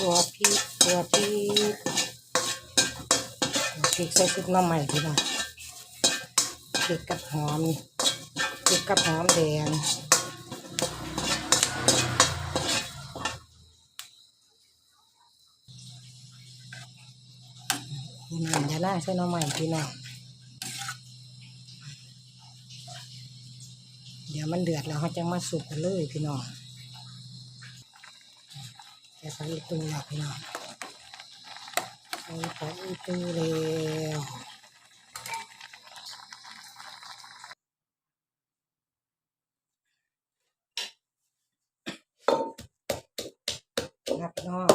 ตัวพริกตัวพริกพริกใส่ซุปหน้ำใหม่พี่น้องพริกกับหอมพริกกับหอมแดงนี่มันจะน่าใส่น้ำใหม่พี่น้องเดี๋ยวมันเดือดแล้วเขาจะมาสุกกันเลยพี่น้อง ใส่ปลาอีตูแล้วพี่น้องใส่ปลาอีตูแล้วนับน้อง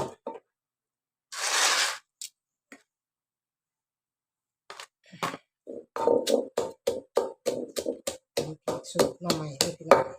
น้ำพริกสุกหน่อใหม่ด้วยพี่น้อง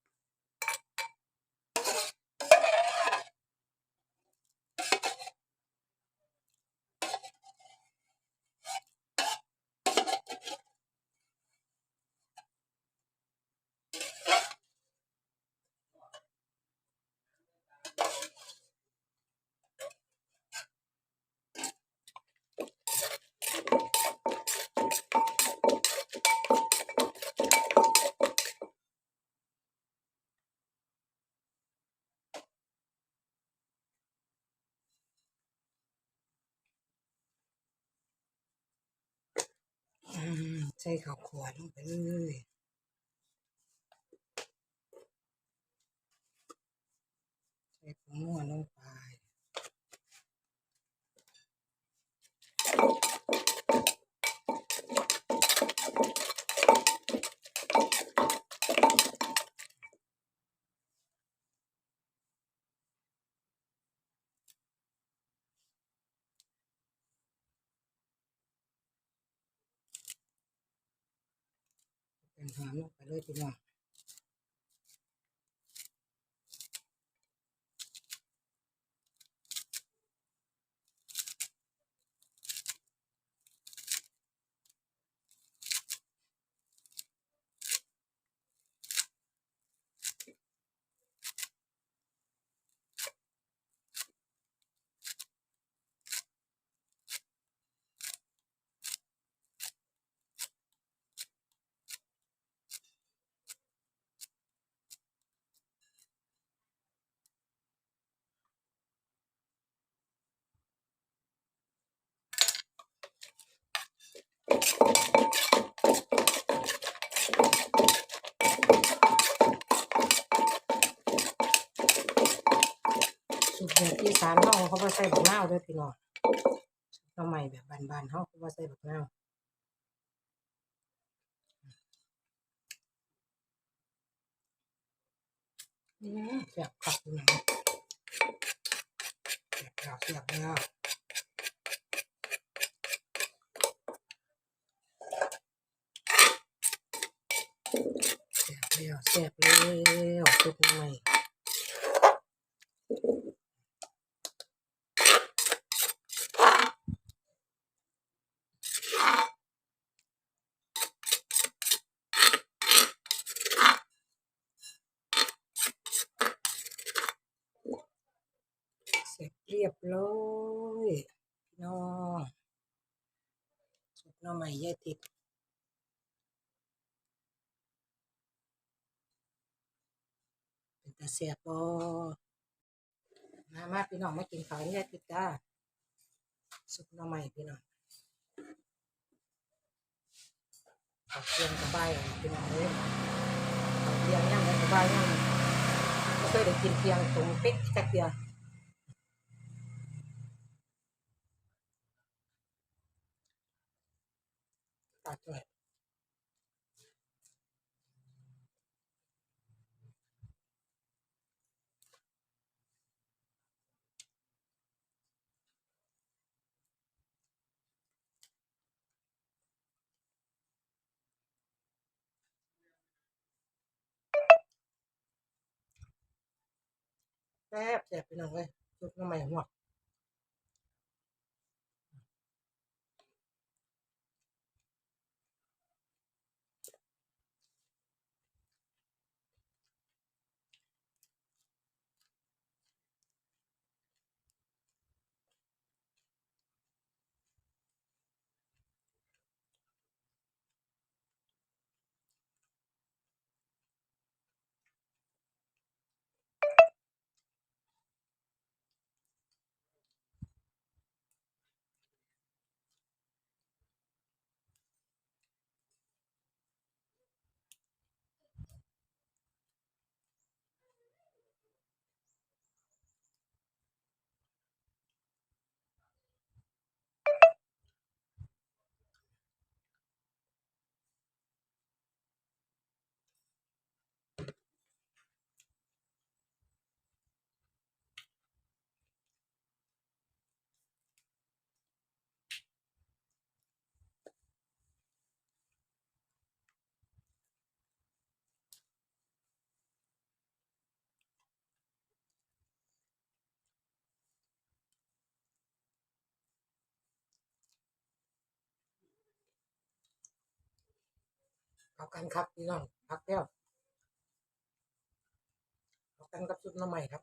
ใส่ข้าวขัวลงไปเลยใส่ผงนัวลงไปเป็น หอมลงไปเลยพี่น้อง สานเฮาเขาบ่ใส่บักนาวด้วยพี่น้องสูตรหน่อใหม่แบบบานๆเฮาเขาบ่ใส่บักนาวอืมแซ่บคักพี่น้องแซ่บแล้วแซ่บแล้วแซ่บแล้วแซ่บแล้วสูตรหน่อใหม่ เส รียบร้อยพี่น้องสุดน้องใหม่ยายติดเป็นตาเสียบอมามาพี่น้องมากินข้าวยายติดจ้าสุดน้องใหม่พี่น้องเอาเทียงกับใบเป็นอะไรเอาเทียงย่างกับใบย่างไม่เคยได้กินเทียงตรงเป๊กจักเดียว ตัดด้วย แซ่บแซ่บไปหน่อยเว้ยชุดน้ำใหม่หัว เอากันครับพี่น้องพักแล้วเอากันกับชุดน้ำใหม่ครับ